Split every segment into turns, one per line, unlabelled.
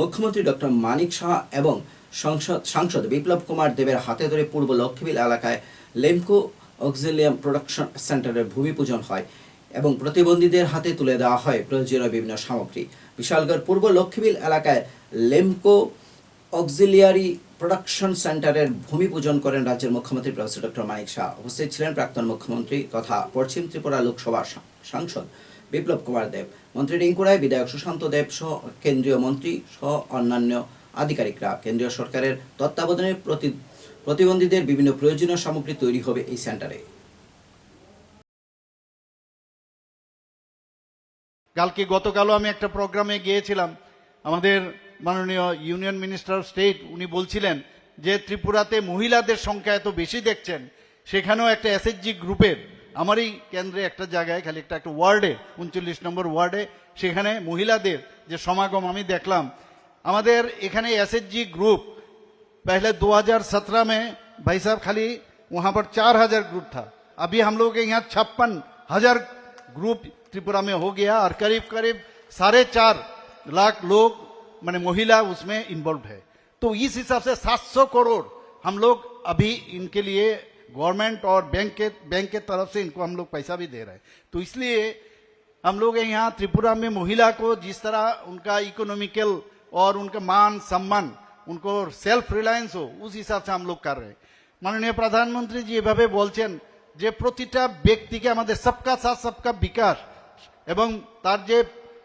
মুখ্যমন্ত্রী ডক্টর মানিক সাহা এবং সংসদ সাংসদ বিপ্লব কুমার দেবের হাতে ধরে পূর্ব লক্ষ্মীবিল এলাকায় লেমকো অক্সিলিয়াম প্রোডাকশন সেন্টারের ভূমি পূজন হয় এবং প্রতিবন্ধীদের হাতে তুলে দেওয়া হয় প্রয়োজনীয় বিভিন্ন সামগ্রী। বিশালগড় পূর্ব লক্ষ্মীবিল এলাকায় লেমকো অক্সিলিয়ারি প্রোডাকশন সেন্টারের ভূমি পূজন করেন রাজ্যের মুখ্যমন্ত্রী প্রফেসর ডক্টর মানিক শাহ। উপস্থিত ছিলেন প্রাক্তন মুখ্যমন্ত্রী তথা পশ্চিম ত্রিপুরা লোকসভা সাংসদ বিপ্লব কুমার দেব, মন্ত্রী রিঙ্কু রায়, বিধায়ক সুশান্ত দেব সহ কেন্দ্রীয় মন্ত্রী সহ অন্যান্য আধিকারিকরা। কেন্দ্রীয় সরকারের তত্ত্বাবধানে প্রতি প্রতিবন্ধীদের বিভিন্ন প্রয়োজনীয় সামগ্রী তৈরি হবে এই সেন্টারে।
কালকে গতকালও আমি একটা প্রোগ্রামে গিয়েছিলাম। আমাদের মাননীয় ইউনিয়ন মিনিস্টার অফ স্টেট, উনি বলছিলেন যে ত্রিপুরাতে মহিলাদের সংখ্যা এত বেশি দেখছেন, সেখানেও একটা এসএসজি গ্রুপের আমারই কেন্দ্রে একটা জায়গায় খালি একটা একটা ওয়ার্ডে উনচল্লিশ নম্বর ওয়ার্ডে সেখানে মহিলাদের যে সমাগম আমি দেখলাম আমাদের এখানে এসএসজি গ্রুপ पहले 2017 में भाई साहब खाली वहां पर चार हजार ग्रुप था अभी हम लोग के यहाँ छप्पन हजार ग्रुप त्रिपुरा में हो गया और करीब करीब साढ़े चार लाख लोग माने महिला उसमें इन्वॉल्व है तो इस हिसाब से 700 करोड़ हम लोग अभी इनके लिए गवर्नमेंट और बैंक के बैंक के तरफ से इनको हम लोग पैसा भी दे रहे हैं तो इसलिए हम लोग यहाँ त्रिपुरा में महिला को जिस तरह उनका इकोनॉमिकल और उनका मान सम्मान उनको सेल्फ रिलायंस हो उस हिसाब से हम लोग कर रहे हैं মাননীয় প্রধানমন্ত্রী জি এভাবে বলছেন যে প্রতিটা ব্যক্তিকে আমাদের সবকা সাথ সবকা বিকাশ এবং তার যে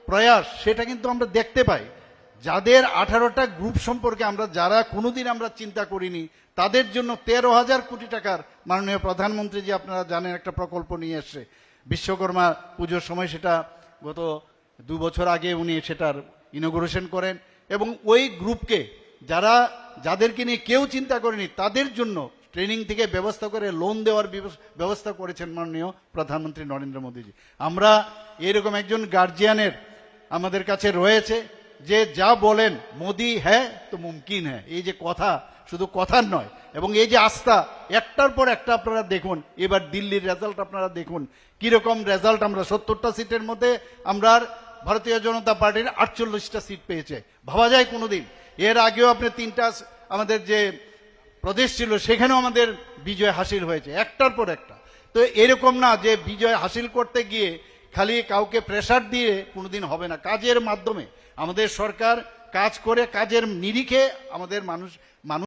প্রয়াস সেটা কিন্তু আমরা দেখতে পাই যাদের আঠারোটা গ্রুপ সম্পর্কে আমরা, যারা কোনোদিন আমরা চিন্তা করিনি, তাদের জন্য তেরো হাজার কোটি টাকার মাননীয় প্রধানমন্ত্রী যে আপনারা জানেন একটা প্রকল্প নিয়ে এসছে। বিশ্বকর্মা পুজোর সময় সেটা গত দু বছর আগে উনি সেটার ইনোগ্রেশন করেন এবং ওই গ্রুপকে যারা, যাদেরকে নিয়ে কেউ চিন্তা করেনি, তাদের জন্য ট্রেনিং থেকে ব্যবস্থা করে লোন দেওয়ার ব্যবস্থা করেছেন মাননীয় প্রধানমন্ত্রী নরেন্দ্র মোদীজি। আমরা এরকম একজন গার্জিয়ানের আমাদের কাছে রয়েছে যে যা বলেন, মোদি হ্যাঁ তো মুমকিন হ্যাঁ। এই যে কথা, শুধু কথার নয়, এবং এই যে আস্থা, একটার পর একটা আপনারা দেখুন, এবার দিল্লির রেজাল্ট আপনারা দেখুন, কীরকম রেজাল্ট আমরা সত্তরটা সিটের মধ্যে, আমরা ভারতীয় জনতা পার্টির আটচল্লিশটা সিট পেয়েছে। ভাবা যায় কোনোদিন। এর আগেও আপনি তিনটা আমাদের যে প্রদেশ ছিল, সেখানেও আমাদের বিজয় হাসিল হয়েছে, একটার পর একটা। তো এরকম না যে বিজয় হাসিল করতে গিয়ে খালি কাউকে প্রেশার দিয়ে কোনোদিন হবে না। কাজের মাধ্যমে আমাদের সরকার কাজ করে, কাজের নিরিখে আমাদের মানুষ মানুষ